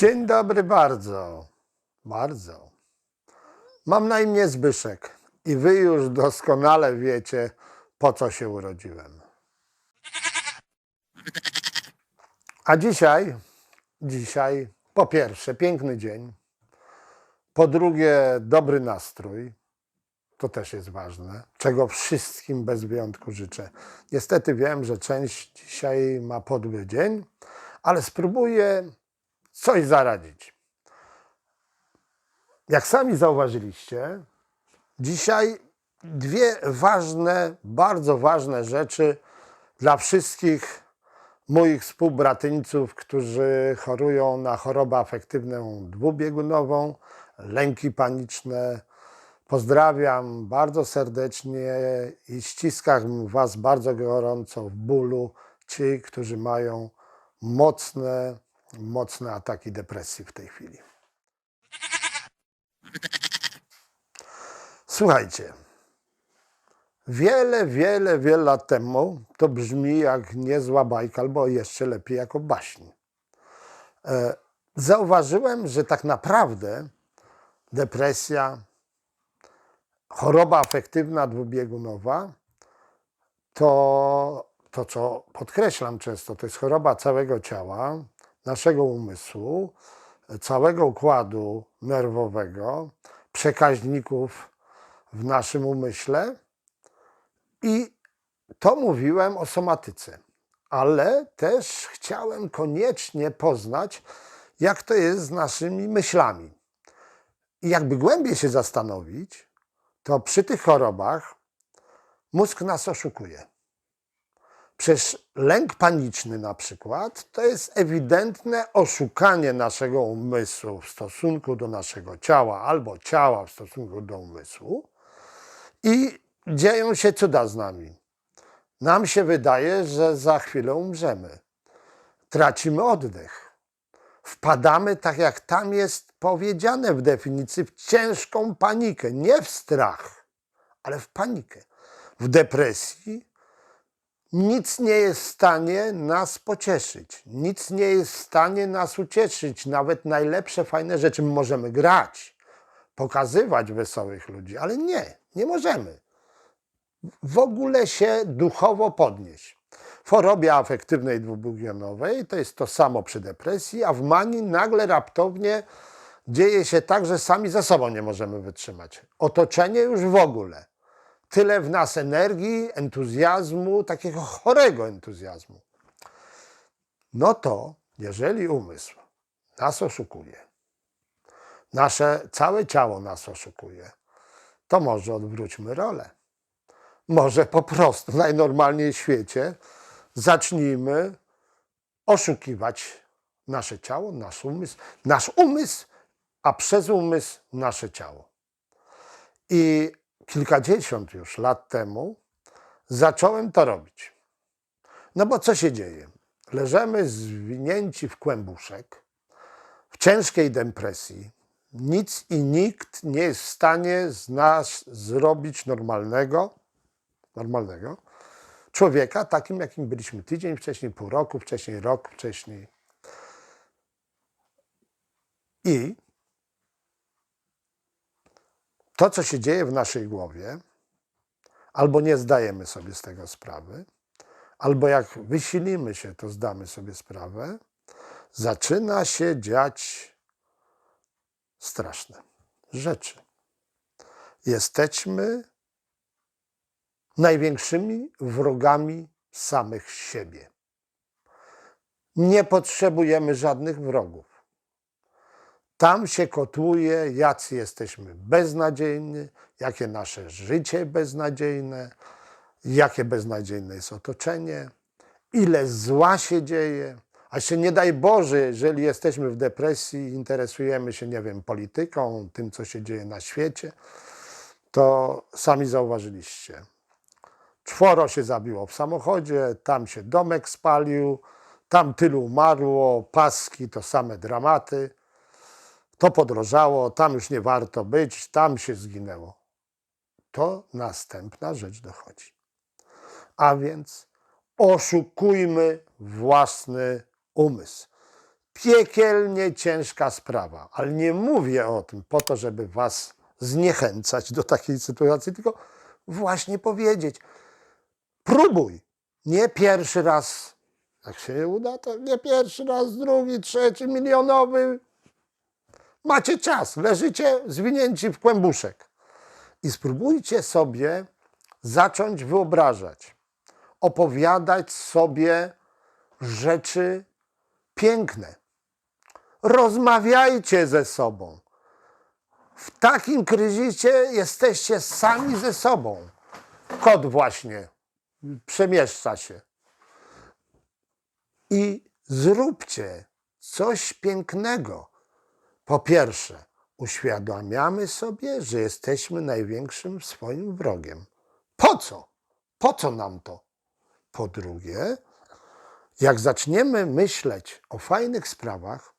Dzień dobry bardzo. Bardzo. Mam na imię Zbyszek i wy już doskonale wiecie, po co się urodziłem. A dzisiaj, dzisiaj, po pierwsze, piękny dzień. Po drugie, dobry nastrój. To też jest ważne, czego wszystkim bez wyjątku życzę. Niestety wiem, że część dzisiaj ma podły dzień, ale spróbuję coś zaradzić. Jak sami zauważyliście, dzisiaj dwie ważne, bardzo ważne rzeczy dla wszystkich moich współbratyńców, którzy chorują na chorobę afektywną dwubiegunową, lęki paniczne. Pozdrawiam bardzo serdecznie i ściskam Was bardzo gorąco w bólu ci, którzy mają mocne, mocne ataki depresji w tej chwili. Słuchajcie, wiele, wiele, wiele lat temu to brzmi jak niezła bajka, albo jeszcze lepiej jako baśń. E, Zauważyłem, że tak naprawdę depresja, choroba afektywna dwubiegunowa to, to, co podkreślam często, to jest choroba całego ciała, naszego umysłu, całego układu nerwowego, przekaźników w naszym umyśle. I to mówiłem o somatyce, ale też chciałem koniecznie poznać, jak to jest z naszymi myślami. I jakby głębiej się zastanowić, to przy tych chorobach mózg nas oszukuje. Przecież lęk paniczny na przykład to jest ewidentne oszukanie naszego umysłu w stosunku do naszego ciała albo ciała w stosunku do umysłu i dzieją się cuda z nami. Nam się wydaje, że za chwilę umrzemy. Tracimy oddech. Wpadamy, tak jak tam jest powiedziane w definicji, w ciężką panikę. Nie w strach, ale w panikę. W depresji nic nie jest w stanie nas pocieszyć, nic nie jest w stanie nas ucieszyć. Nawet najlepsze, fajne rzeczy możemy grać, pokazywać wesołych ludzi, ale nie, nie możemy. W ogóle się duchowo podnieść. W afektywnej dwubiegunowej to jest to samo przy depresji, a w manii nagle raptownie dzieje się tak, że sami ze sobą nie możemy wytrzymać. Otoczenie już w ogóle tyle w nas energii, entuzjazmu, takiego chorego entuzjazmu. No to, jeżeli umysł nas oszukuje, nasze całe ciało nas oszukuje, to może odwróćmy rolę. Może po prostu najnormalniej w świecie zacznijmy oszukiwać nasze ciało, nasz umysł, nasz umysł, a przez umysł nasze ciało. I kilkadziesiąt już lat temu zacząłem to robić. No bo co się dzieje? Leżymy zwinięci w kłębuszek, w ciężkiej depresji. Nic i nikt nie jest w stanie z nas zrobić normalnego, normalnego człowieka, takim jakim byliśmy tydzień wcześniej, pół roku wcześniej, rok wcześniej. I to, co się dzieje w naszej głowie, albo nie zdajemy sobie z tego sprawy, albo jak wysilimy się, to zdamy sobie sprawę, zaczyna się dziać straszne rzeczy. Jesteśmy największymi wrogami samych siebie. Nie potrzebujemy żadnych wrogów. Tam się kotłuje, jacy jesteśmy beznadziejni, jakie nasze życie beznadziejne, jakie beznadziejne jest otoczenie, ile zła się dzieje. A się nie daj Boże, jeżeli jesteśmy w depresji, interesujemy się, nie wiem, polityką, tym, co się dzieje na świecie, to sami zauważyliście. Czworo się zabiło w samochodzie, tam się domek spalił, tam tylu umarło, paski to same dramaty to podrożało, tam już nie warto być, tam się zginęło. To następna rzecz dochodzi. A więc oszukujmy własny umysł. piekielnie ciężka sprawa. Ale nie mówię o tym po to, żeby was zniechęcać do takiej sytuacji, tylko właśnie powiedzieć, próbuj. Nie pierwszy raz, jak się uda, to nie pierwszy raz, drugi, trzeci, milionowy. Macie czas, leżycie zwinięci w kłębuszek. I spróbujcie sobie zacząć wyobrażać, opowiadać sobie rzeczy piękne. Rozmawiajcie ze sobą. W takim kryzysie jesteście sami ze sobą. Kot właśnie przemieszcza się. I zróbcie coś pięknego. Po pierwsze, uświadamiamy sobie, że jesteśmy największym swoim wrogiem. Po co? Po co nam to? Po drugie, jak zaczniemy myśleć o fajnych sprawach,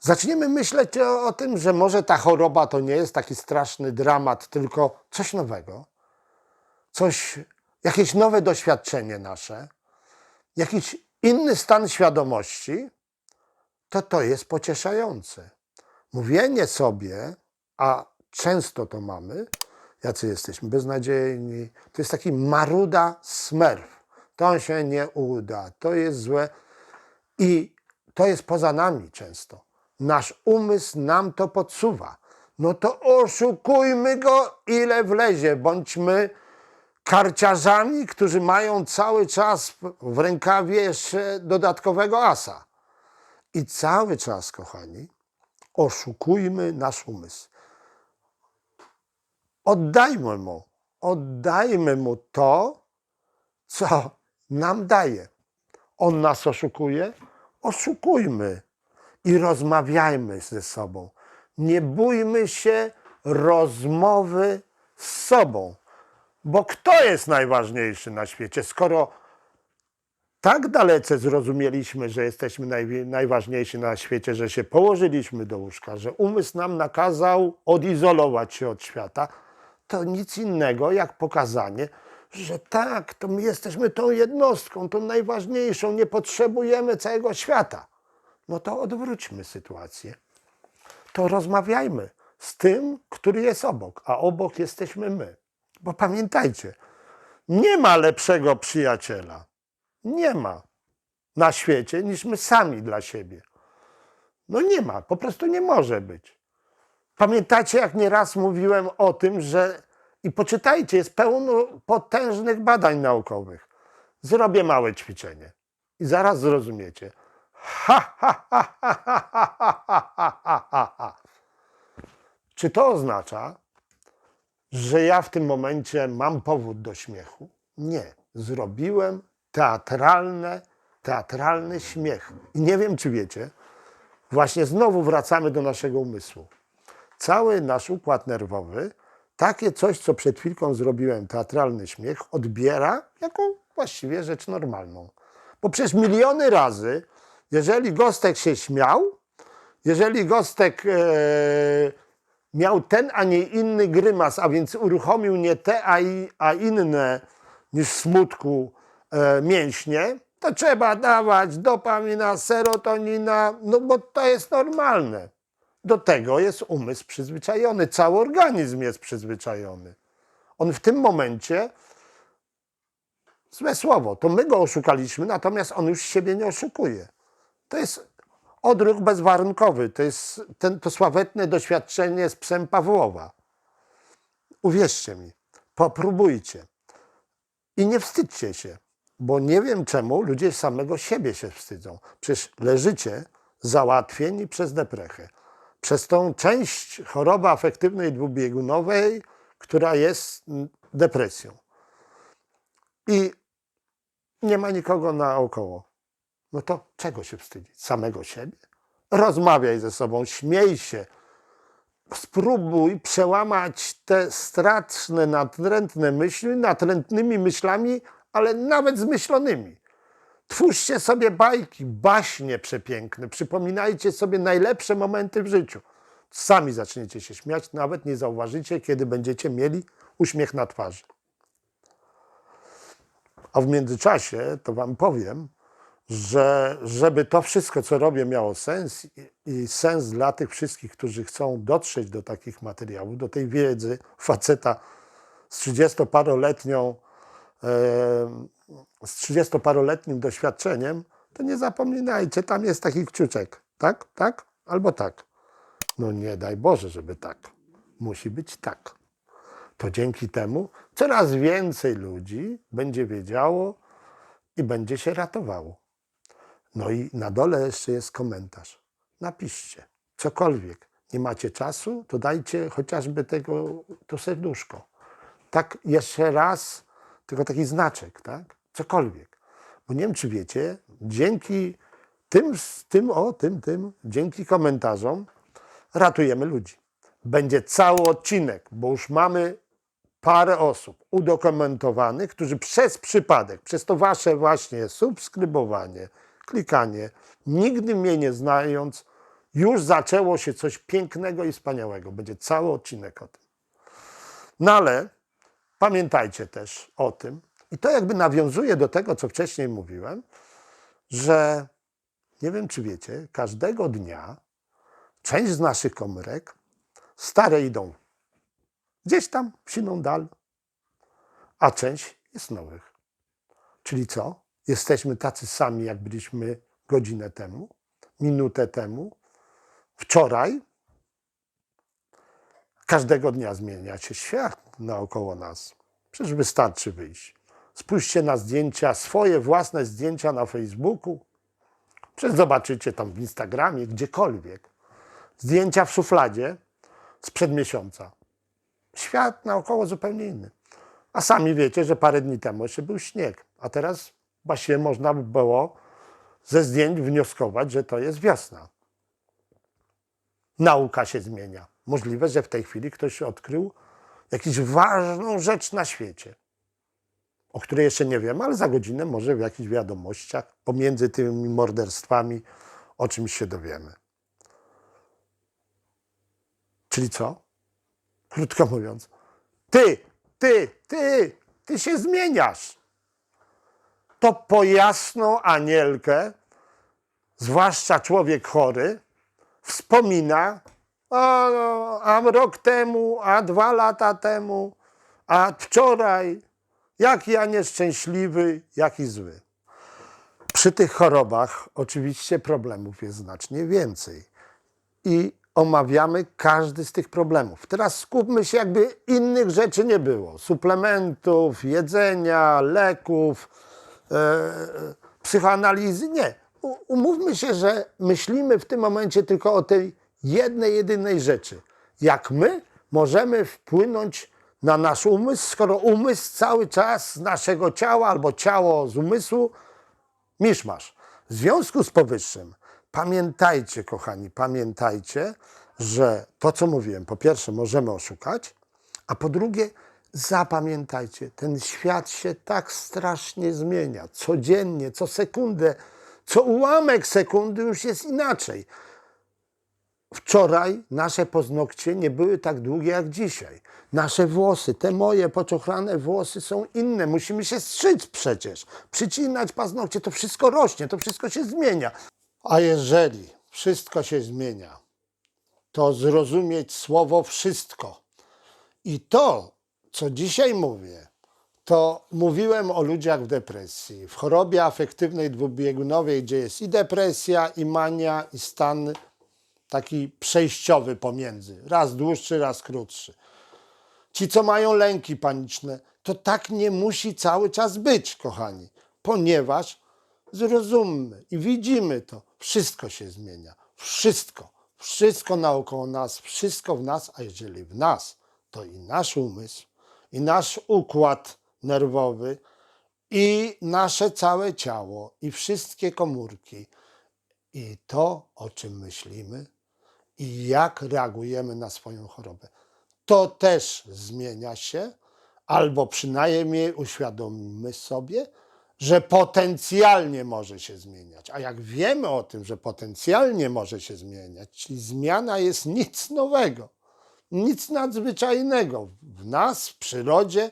zaczniemy myśleć o, o tym, że może ta choroba to nie jest taki straszny dramat, tylko coś nowego, coś, jakieś nowe doświadczenie nasze, jakiś inny stan świadomości, to to jest pocieszające. Mówienie sobie, a często to mamy, jacy jesteśmy beznadziejni, to jest taki maruda smerf. To się nie uda, to jest złe i to jest poza nami często. Nasz umysł nam to podsuwa. No to oszukujmy go ile wlezie, bądźmy karciarzami, którzy mają cały czas w rękawie jeszcze dodatkowego asa. I cały czas, kochani, oszukujmy nasz umysł. Oddajmy mu, oddajmy mu to, co nam daje. On nas oszukuje, oszukujmy i rozmawiajmy ze sobą. Nie bójmy się rozmowy z sobą, bo kto jest najważniejszy na świecie, skoro tak dalece zrozumieliśmy, że jesteśmy najwi- najważniejsi na świecie, że się położyliśmy do łóżka, że umysł nam nakazał odizolować się od świata, to nic innego jak pokazanie, że tak, to my jesteśmy tą jednostką, tą najważniejszą, nie potrzebujemy całego świata. No to odwróćmy sytuację. To rozmawiajmy z tym, który jest obok, a obok jesteśmy my. Bo pamiętajcie, nie ma lepszego przyjaciela. Nie ma na świecie niż my sami dla siebie. No nie ma, po prostu nie może być. Pamiętacie, jak nieraz mówiłem o tym, że i poczytajcie, jest pełno potężnych badań naukowych. Zrobię małe ćwiczenie i zaraz zrozumiecie. Ha, ha, ha, ha, ha, ha, ha, ha, ha, ha. Czy to oznacza, że ja w tym momencie mam powód do śmiechu? Nie. Zrobiłem teatralne, teatralny śmiech. I nie wiem, czy wiecie, właśnie znowu wracamy do naszego umysłu. Cały nasz układ nerwowy takie coś, co przed chwilką zrobiłem, teatralny śmiech, odbiera jako właściwie rzecz normalną. Bo przez miliony razy, jeżeli Gostek się śmiał, jeżeli Gostek e, miał ten, a nie inny grymas, a więc uruchomił nie te, a, i, a inne niż smutku mięśnie, to trzeba dawać dopamina, serotonina, no bo to jest normalne. Do tego jest umysł przyzwyczajony, cały organizm jest przyzwyczajony. On w tym momencie, złe słowo, to my go oszukaliśmy, natomiast on już siebie nie oszukuje. To jest odruch bezwarunkowy, to jest ten, to sławetne doświadczenie z psem Pawłowa. Uwierzcie mi, popróbujcie. I nie wstydźcie się, bo nie wiem czemu ludzie samego siebie się wstydzą. Przecież leżycie załatwieni przez deprechę. Przez tą część choroby afektywnej dwubiegunowej, która jest depresją. I nie ma nikogo naokoło. No to czego się wstydzić? Samego siebie? Rozmawiaj ze sobą, śmiej się, spróbuj przełamać te straszne, natrętne myśli natrętnymi myślami, ale nawet zmyślonymi. Twórzcie sobie bajki, baśnie przepiękne, przypominajcie sobie najlepsze momenty w życiu. Sami zaczniecie się śmiać, nawet nie zauważycie, kiedy będziecie mieli uśmiech na twarzy. A w międzyczasie to Wam powiem, że żeby to wszystko, co robię, miało sens i, sens dla tych wszystkich, którzy chcą dotrzeć do takich materiałów, do tej wiedzy faceta z 30-paroletnią, e, z 30-paroletnim doświadczeniem, to nie zapominajcie, tam jest taki kciuczek, tak, tak, albo tak. No nie daj Boże, żeby tak. Musi być tak. To dzięki temu coraz więcej ludzi będzie wiedziało i będzie się ratowało. No i na dole jeszcze jest komentarz. Napiszcie cokolwiek. Nie macie czasu, to dajcie chociażby tego, to serduszko. Tak jeszcze raz, tylko taki znaczek, tak? Cokolwiek. Bo nie wiem, czy wiecie, dzięki tym, tym, o, tym, tym, dzięki komentarzom ratujemy ludzi. Będzie cały odcinek, bo już mamy parę osób udokumentowanych, którzy przez przypadek, przez to wasze właśnie subskrybowanie, klikanie, nigdy mnie nie znając, już zaczęło się coś pięknego i wspaniałego. Będzie cały odcinek o tym. No ale pamiętajcie też o tym, i to jakby nawiązuje do tego, co wcześniej mówiłem, że nie wiem, czy wiecie, każdego dnia część z naszych komórek stare idą gdzieś tam w siną dal, a część jest nowych. Czyli co? Jesteśmy tacy sami, jak byliśmy godzinę temu, minutę temu, wczoraj. Każdego dnia zmienia się świat naokoło nas. Przecież wystarczy wyjść. Spójrzcie na zdjęcia, swoje własne zdjęcia na Facebooku. Przecież zobaczycie tam w Instagramie, gdziekolwiek. Zdjęcia w szufladzie sprzed miesiąca. Świat naokoło zupełnie inny. A sami wiecie, że parę dni temu jeszcze był śnieg, a teraz właściwie można by było ze zdjęć wnioskować, że to jest wiosna. Nauka się zmienia. Możliwe, że w tej chwili ktoś odkrył jakąś ważną rzecz na świecie, o której jeszcze nie wiemy, ale za godzinę może w jakichś wiadomościach pomiędzy tymi morderstwami o czymś się dowiemy. Czyli co? Krótko mówiąc, ty, ty, ty, ty się zmieniasz. To po jasną anielkę, zwłaszcza człowiek chory, wspomina, a, a rok temu, a dwa lata temu, a wczoraj, jak ja nieszczęśliwy, jaki zły. Przy tych chorobach oczywiście problemów jest znacznie więcej i omawiamy każdy z tych problemów. Teraz skupmy się, jakby innych rzeczy nie było. Suplementów, jedzenia, leków, e, psychoanalizy. Nie. Umówmy się, że myślimy w tym momencie tylko o tej jednej, jedynej rzeczy. Jak my możemy wpłynąć na nasz umysł, skoro umysł cały czas z naszego ciała albo ciało z umysłu miszmasz. W związku z powyższym, pamiętajcie, kochani, pamiętajcie, że to, co mówiłem, po pierwsze, możemy oszukać, a po drugie, zapamiętajcie, ten świat się tak strasznie zmienia. Codziennie, co sekundę, co ułamek sekundy już jest inaczej. Wczoraj nasze paznokcie nie były tak długie jak dzisiaj. Nasze włosy, te moje poczochrane włosy są inne. Musimy się strzyc przecież. Przycinać paznokcie, to wszystko rośnie, to wszystko się zmienia. A jeżeli wszystko się zmienia, to zrozumieć słowo wszystko. I to, co dzisiaj mówię, to mówiłem o ludziach w depresji, w chorobie afektywnej dwubiegunowej, gdzie jest i depresja, i mania, i stan taki przejściowy pomiędzy, raz dłuższy, raz krótszy. Ci, co mają lęki paniczne, to tak nie musi cały czas być, kochani, ponieważ zrozummy i widzimy to, wszystko się zmienia. Wszystko, wszystko naokoło nas, wszystko w nas, a jeżeli w nas, to i nasz umysł, i nasz układ nerwowy, i nasze całe ciało, i wszystkie komórki, i to, o czym myślimy, i jak reagujemy na swoją chorobę. To też zmienia się, albo przynajmniej uświadomimy sobie, że potencjalnie może się zmieniać. A jak wiemy o tym, że potencjalnie może się zmieniać, czyli zmiana jest nic nowego, nic nadzwyczajnego w nas, w przyrodzie,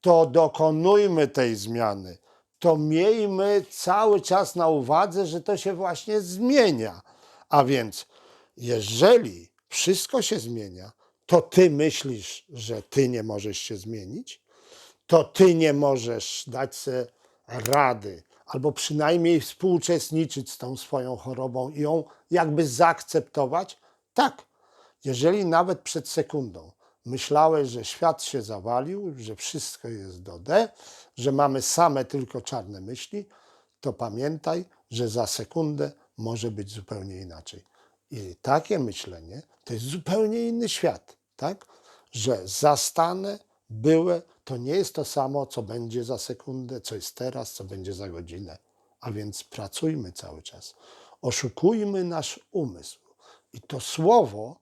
to dokonujmy tej zmiany. to miejmy cały czas na uwadze, że to się właśnie zmienia. A więc, jeżeli wszystko się zmienia, to ty myślisz, że ty nie możesz się zmienić, to ty nie możesz dać sobie rady, albo przynajmniej współuczestniczyć z tą swoją chorobą i ją jakby zaakceptować. Tak, jeżeli nawet przed sekundą myślałeś, że świat się zawalił, że wszystko jest do D, że mamy same tylko czarne myśli, to pamiętaj, że za sekundę może być zupełnie inaczej. I takie myślenie to jest zupełnie inny świat, tak? Że zastane, byłe, to nie jest to samo, co będzie za sekundę, co jest teraz, co będzie za godzinę. A więc pracujmy cały czas. Oszukujmy nasz umysł. I to słowo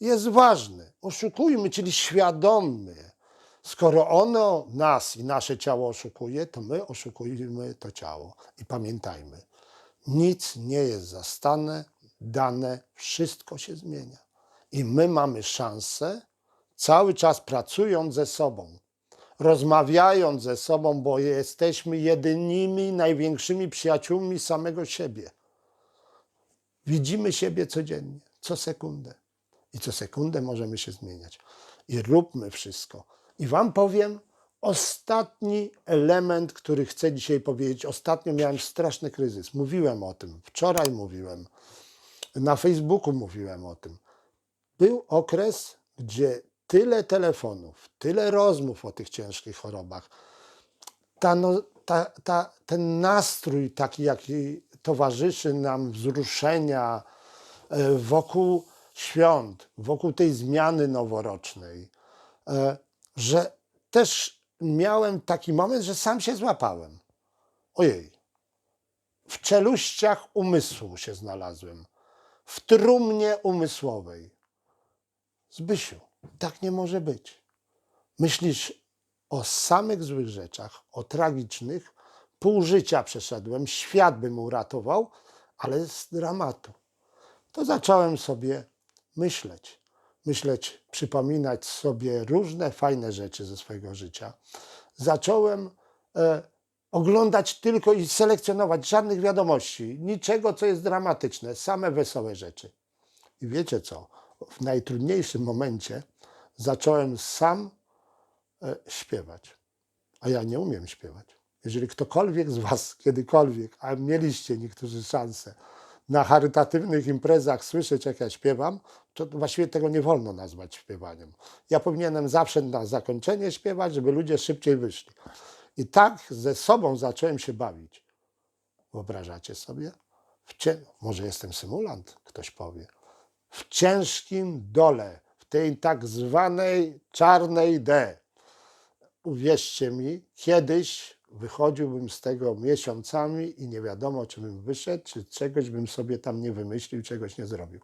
jest ważne. Oszukujmy, czyli świadomie. Skoro ono nas i nasze ciało oszukuje, to my oszukujmy to ciało. I pamiętajmy, nic nie jest zastane, dane, wszystko się zmienia. I my mamy szansę, cały czas pracując ze sobą, rozmawiając ze sobą, bo jesteśmy jedynymi, największymi przyjaciółmi samego siebie. Widzimy siebie codziennie, co sekundę. I co sekundę możemy się zmieniać. I róbmy wszystko. I Wam powiem ostatni element, który chcę dzisiaj powiedzieć. Ostatnio miałem straszny kryzys. Mówiłem o tym. Wczoraj mówiłem. Na Facebooku mówiłem o tym. Był okres, gdzie tyle telefonów, tyle rozmów o tych ciężkich chorobach, ta, no, ta, ta, ten nastrój taki, jaki towarzyszy nam wzruszenia e, wokół świąt, wokół tej zmiany noworocznej, e, że też miałem taki moment, że sam się złapałem. Ojej, w czeluściach umysłu się znalazłem, w trumnie umysłowej. Zbysiu, tak nie może być. Myślisz o samych złych rzeczach, o tragicznych. Pół życia przeszedłem, świat bym uratował, ale z dramatu. To zacząłem sobie myśleć. Myśleć, przypominać sobie różne fajne rzeczy ze swojego życia. Zacząłem e, oglądać tylko i selekcjonować żadnych wiadomości, niczego, co jest dramatyczne, same wesołe rzeczy. I wiecie co? W najtrudniejszym momencie zacząłem sam e, śpiewać. A ja nie umiem śpiewać. Jeżeli ktokolwiek z Was kiedykolwiek, a mieliście niektórzy szansę, na charytatywnych imprezach słyszeć, jak ja śpiewam, to właściwie tego nie wolno nazwać śpiewaniem. Ja powinienem zawsze na zakończenie śpiewać, żeby ludzie szybciej wyszli. I tak ze sobą zacząłem się bawić. Wyobrażacie sobie? W cie... Może jestem symulant, ktoś powie. W ciężkim dole, w tej tak zwanej czarnej D. Uwierzcie mi, kiedyś wychodziłbym z tego miesiącami i nie wiadomo, czy bym wyszedł, czy czegoś bym sobie tam nie wymyślił, czegoś nie zrobił.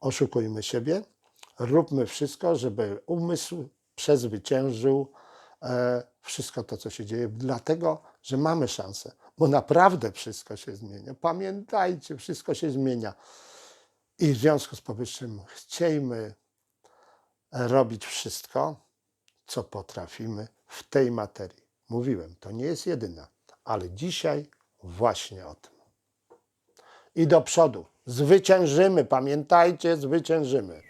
Oszukujmy siebie, róbmy wszystko, żeby umysł przezwyciężył wszystko to, co się dzieje, dlatego, że mamy szansę, bo naprawdę wszystko się zmienia. Pamiętajcie, wszystko się zmienia. I w związku z powyższym chciejmy robić wszystko, co potrafimy w tej materii. Mówiłem, to nie jest jedyna, ale dzisiaj właśnie o tym. I do przodu. Zwyciężymy, pamiętajcie, zwyciężymy.